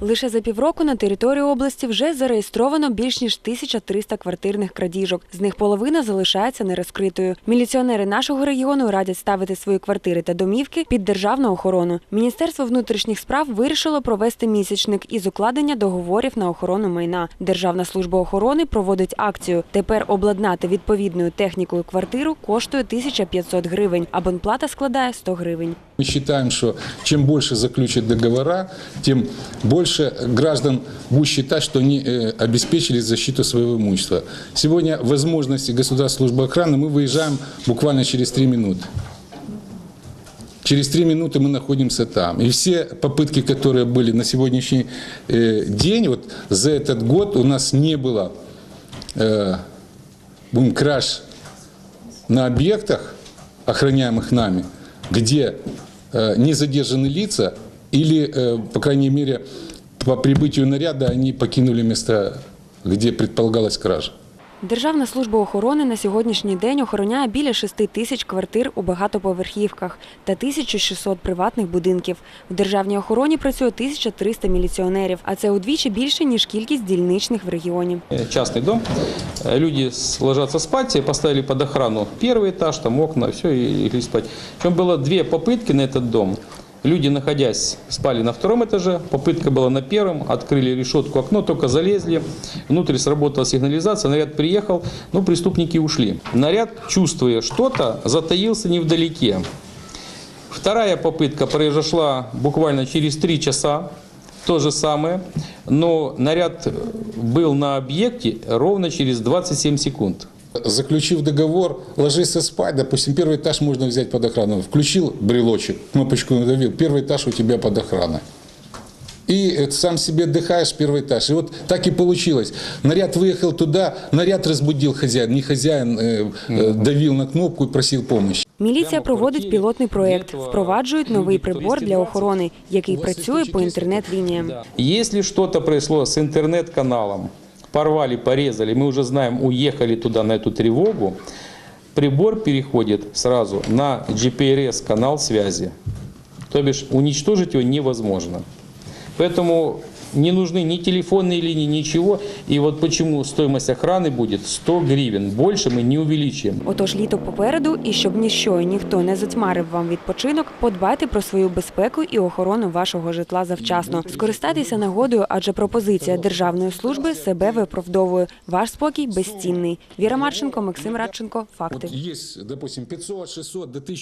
Лише за півроку на території області вже зареєстровано більш ніж 1300 квартирних крадіжок. З них половина залишається нерозкритою. Міліціонери нашого регіону радять ставити свої квартири та домівки під державну охорону. Міністерство внутрішніх справ вирішило провести місячник із укладення договорів на охорону майна. Державна служба охорони проводить акцію. Тепер обладнати відповідною технікою квартиру коштує 1500 гривень. Абонплата складає 100 гривень. Мы считаем, что чем больше заключат договора, тем больше граждан будут считать, что они э, обеспечили защиту своего имущества. Сегодня возможности государственной службы охраны мы выезжаем буквально через три минуты. Через три минуты мы находимся там. И все попытки, которые были на сегодняшний э, день, вот за этот год у нас не было э, будем краж на объектах, охраняемых нами, где не задержаны лица или, э, по крайней мере, по прибытию наряда они покинули место, где предполагалась кража. Державна служба охорони на сьогоднішній день охороняє біля 6 тисяч квартир у багатоповерхівках та 1600 приватних будинків. В державній охороні працює 1300 міліціонерів, а це удвічі більше, ніж кількість дільничних в регіоні. частный дом. Э, Люди с- ложатся спать, поставили под охрану первый этаж, там окна, все, и легли спать. Причем было две попытки на этот дом. Люди, находясь, спали на втором этаже, попытка была на первом, открыли решетку, окно, только залезли, внутрь сработала сигнализация, наряд приехал, ну, преступники ушли. Наряд, чувствуя что-то, затаился невдалеке. Вторая попытка произошла буквально через три часа. То же самое, но наряд был на объекте ровно через 27 секунд. Заключив договор, ложишься спать, допустим, первый этаж можно взять под охрану. Включил брелочек, кнопочку надавил, первый этаж у тебя под охраной. И э, сам себе отдыхаешь первый этаж. И вот так и получилось. Наряд выехал туда, наряд разбудил хозяин. Не хозяин э, э, давил на кнопку и просил помощи. Міліція проводить пілотний проєкт. Впроваджують новий прибор для охорони, який працює по інтернет-лініям. Если что-то произошло с интернет-каналом, порвали, порезали, мы уже знаем, уехали туда на эту тревогу, прибор переходит сразу на GPRS-канал связи. То бишь уничтожить его невозможно. Поэтому не нужны ни телефонные линии, ничего. И вот почему стоимость охраны будет 100 гривен. Больше мы не увеличим. Отож, літо попереду, і щоб ніщо і ніхто не затьмарив вам відпочинок, подбайте про свою безпеку і охорону вашого житла завчасно. Скористайтеся нагодою, адже пропозиція державної служби себе виправдовує. Ваш спокій безцінний. Віра Марченко, Максим Радченко. Факти. Вот есть, допустим, 500, 600, до 1000